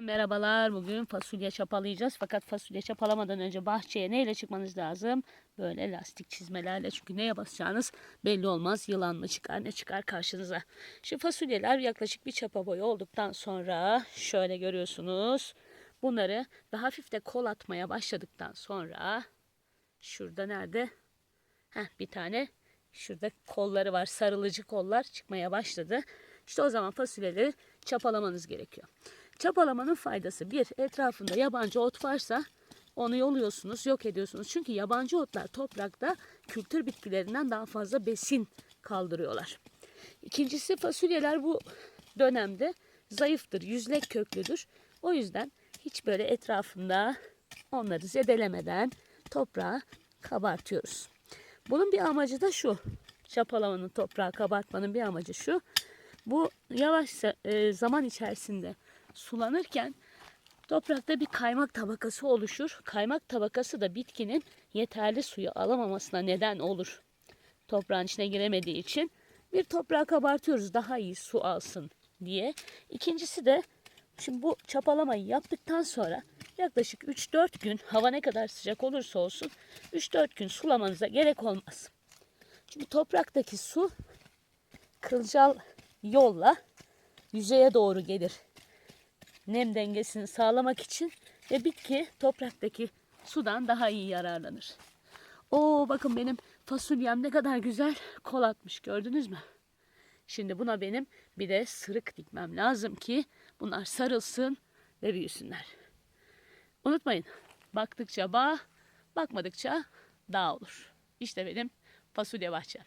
Merhabalar. Bugün fasulye çapalayacağız. Fakat fasulye çapalamadan önce bahçeye neyle çıkmanız lazım? Böyle lastik çizmelerle. Çünkü neye basacağınız belli olmaz. Yılan mı çıkar ne çıkar karşınıza. Şu fasulyeler yaklaşık bir çapa boyu olduktan sonra şöyle görüyorsunuz. Bunları ve hafif de kol atmaya başladıktan sonra şurada nerede? Heh, bir tane şurada kolları var. Sarılıcı kollar çıkmaya başladı. İşte o zaman fasulyeleri çapalamanız gerekiyor. Çapalamanın faydası bir, etrafında yabancı ot varsa onu yoluyorsunuz, yok ediyorsunuz. Çünkü yabancı otlar toprakta kültür bitkilerinden daha fazla besin kaldırıyorlar. İkincisi fasulyeler bu dönemde zayıftır, yüzlek köklüdür. O yüzden hiç böyle etrafında onları zedelemeden toprağı kabartıyoruz. Bunun bir amacı da şu. Çapalamanın toprağı kabartmanın bir amacı şu. Bu yavaş e, zaman içerisinde sulanırken toprakta bir kaymak tabakası oluşur. Kaymak tabakası da bitkinin yeterli suyu alamamasına neden olur. Toprağın içine giremediği için bir toprağı kabartıyoruz daha iyi su alsın diye. İkincisi de şimdi bu çapalamayı yaptıktan sonra yaklaşık 3-4 gün hava ne kadar sıcak olursa olsun 3-4 gün sulamanıza gerek olmaz. Çünkü topraktaki su kılcal yolla yüzeye doğru gelir. Nem dengesini sağlamak için ve bitki topraktaki sudan daha iyi yararlanır. Oo bakın benim fasulyem ne kadar güzel kol atmış gördünüz mü? Şimdi buna benim bir de sırık dikmem lazım ki bunlar sarılsın ve büyüsünler. Unutmayın baktıkça bağ, bakmadıkça dağ olur. İşte benim fasulye bahçem.